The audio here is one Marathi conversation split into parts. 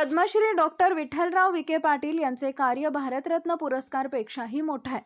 पद्मश्री डॉक्टर विठ्ठलराव विखे पाटील यांचे कार्य भारतरत्न पुरस्कारपेक्षाही मोठं आहे.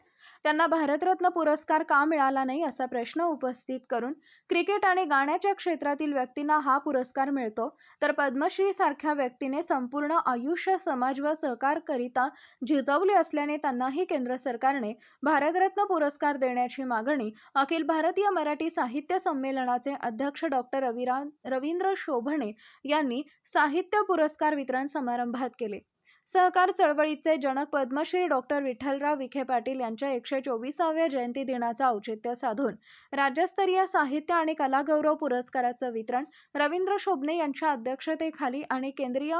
त्यांना भारतरत्न पुरस्कार का मिळाला नाही असा प्रश्न उपस्थित करून क्रिकेट आणि गाण्याच्या क्षेत्रातील व्यक्तींना हा पुरस्कार मिळतो. तर पद्मश्रीसारख्या व्यक्तीने संपूर्ण आयुष्य समाज व सहकारकरिता झिजवले असल्याने त्यांनाही केंद्र सरकारने भारतरत्न पुरस्कार देण्याची मागणी अखिल भारतीय मराठी साहित्य संमेलनाचे अध्यक्ष डॉक्टर रविरा रवींद्र शोभणे यांनी साहित्य पुरस्कार वितरण समारंभात केले. सहकार चळवळीचे जनक पद्मश्री डॉक्टर विठ्ठलराव विखे पाटील यांच्या एकशे चोवीसाव्या जयंती दिनाचं औचित्य साधून राज्यस्तरीय साहित्य आणि कलागौरव पुरस्काराचं वितरण रवींद्र शोभणे यांच्या अध्यक्षतेखाली आणि केंद्रीय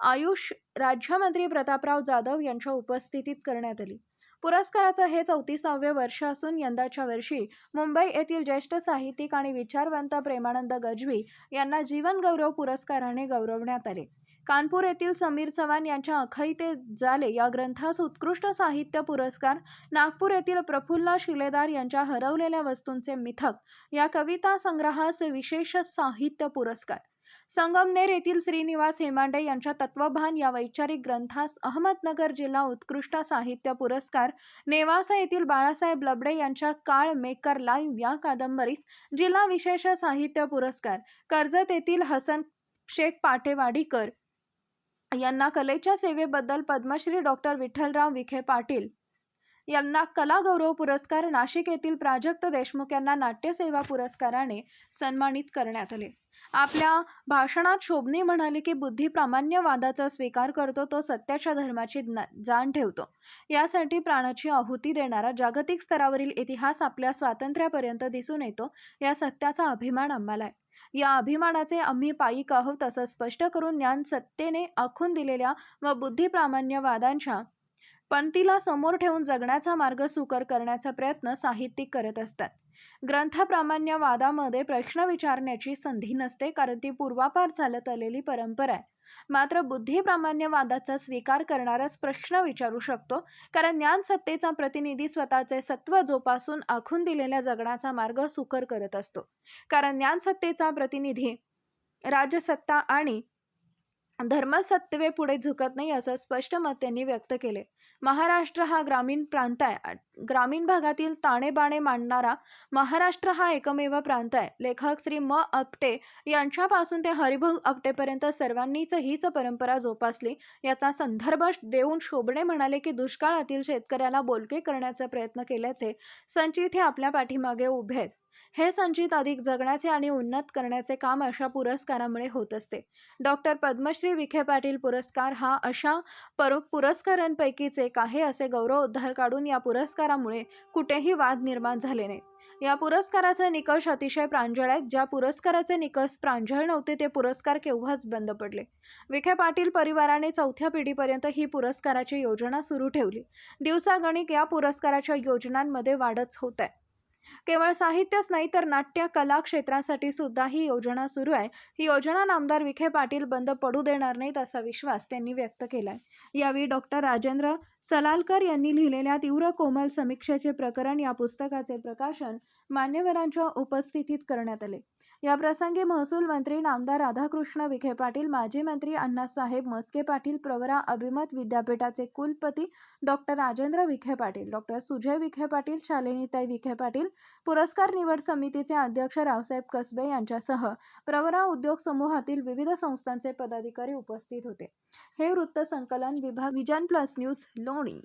आयुष राज्यमंत्री प्रतापराव जाधव यांच्या उपस्थितीत करण्यात आली. पुरस्काराचं हे चौतीसावे वर्ष असून यंदाच्या वर्षी मुंबई येथील ज्येष्ठ साहित्यिक आणि विचारवंत प्रेमानंद गजवी यांना जीवन गौरव पुरस्काराने गौरवण्यात आले. कानपूर येथील समीर चव्हाण यांच्या अखई ते जाले या ग्रंथास उत्कृष्ट साहित्य पुरस्कार नागपूर येथील प्रफुल्ल शिलेदार यांच्या हरवलेल्या वस्तूंचे मिथक या कविता संग्रहास विशेष साहित्य पुरस्कार. संगमनेर येथील श्रीनिवास हेमांडे यांच्या तत्वभान या वैचारिक ग्रंथास अहमदनगर जिल्हा उत्कृष्ट साहित्य पुरस्कार नेवासा येथील बाळासाहेब लबडे यांच्या काळ मेकर लाईव्ह या कादंबरीस जिल्हा विशेष साहित्य पुरस्कार कर्जत येथील हसन शेख पाटेवाडीकर यांना कलेच्या सेवेबद्दल पद्मश्री डॉक्टर विठ्ठलराव विखे पाटील यांना कलागौरव पुरस्कार नाशिक येथील प्राजक्त देशमुख यांना नाट्यसेवा पुरस्काराने सन्मानित करण्यात आले. आपल्या भाषणात शोभने म्हणाले की बुद्धी प्रामाण्यवादाचा स्वीकार करतो तो सत्याच्या धर्माची जाण ठेवतो. यासाठी प्राणाची आहुती देणारा जागतिक स्तरावरील इतिहास आपल्या स्वातंत्र्यापर्यंत दिसून येतो या सत्याचा अभिमान आम्हाला आहे. या अभिमानाचे आम्ही पायिक आहोत असं स्पष्ट करून ज्ञान सत्तेने आखून दिलेल्या व बुद्धिप्रामाण्यवादांच्या पंक्तीला समोर ठेवून जगण्याचा मार्ग सुकर करण्याचा प्रयत्न साहित्यिक करत असतात. ग्रंथप्रामाण्यवादामध्ये प्रश्न विचारण्याची संधी नसते कारण ती पूर्वापार चालत आलेली परंपरा आहे. मात्र बुद्धिप्रामाण्यवादाचा स्वीकार करणाराच प्रश्न विचारू शकतो कारण ज्ञान सत्तेचा प्रतिनिधी स्वतःचे सत्व जोपासून आखून दिलेल्या जगण्याचा मार्ग सुकर करत असतो. कारण ज्ञानसत्तेचा प्रतिनिधी राजसत्ता आणि धर्मसत्वे पुढे झुकत नाही असं स्पष्ट मत त्यांनी व्यक्त केले. महाराष्ट्र हा ग्रामीण प्रांत आहे. ग्रामीण भागातील ताणेबाणे मांडणारा महाराष्ट्र हा एकमेव प्रांत आहे. लेखक श्री म. आपटे यांच्यापासून ते हरिभाऊ आपटेपर्यंत सर्वांनीच हीच परंपरा जोपासली. याचा संदर्भ देऊन शोभणे म्हणाले की दुष्काळातील शेतकऱ्याला बोलके करण्याचा प्रयत्न केल्याचे संचित हे आपल्या पाठीमागे उभे आहेत. हे संचित अधिक जगण्याचे आणि उन्नत करण्याचे काम अशा पुरस्कारामुळे होत असते. डॉक्टर पद्मश्री विखे पाटील पुरस्कार हा अशा पर पुरस्कारांपैकीच एक आहे असे गौरव उद्धार काढून या पुरस्कारामुळे कुठेही वाद निर्माण झाले नाही. या पुरस्काराचे निकष अतिशय प्रांजळ आहेत ज्या पुरस्काराचे निकष प्रांजळ नव्हते ते पुरस्कार केव्हाच बंद पडले. विखे पाटील परिवाराने चौथ्या पिढीपर्यंत ही पुरस्काराची योजना सुरू ठेवली. दिवसागणिक या पुरस्काराच्या योजनांमध्ये वाढच होत आहे. केवळ साहित्यच नाही तर नाट्य कला क्षेत्रासाठी सुद्धा ही योजना सुरू आहे. ही योजना नामदार विखे पाटील बंद पडू देणार नाहीत असा विश्वास त्यांनी व्यक्त केला आहे यावेळी डॉक्टर राजेंद्र सलालकर यांनी लिहिलेल्या तीव्र कोमल समीक्षेचे प्रकरण या पुस्तकाचे प्रकाशन मान्यवरांच्या उपस्थितीत करण्यात आले. या प्रसंगी महसूल मंत्री नामदार राधाकृष्ण विखे पाटील माजी मंत्री अण्णासाहेब मस्के पाटील प्रवरा अभिमत विद्यापीठाचे कुलपती डॉक्टर राजेंद्र विखे पाटील डॉक्टर सुजय विखे पाटील शालिनीताई विखे पाटील पुरस्कार निवड समितीचे अध्यक्ष रावसाहेब कसबे यांच्यासह प्रवरा उद्योग समूहातील विविध संस्थांचे पदाधिकारी उपस्थित होते. हे वृत्तसंकलन विभाग विजन प्लस न्यूज लोणी.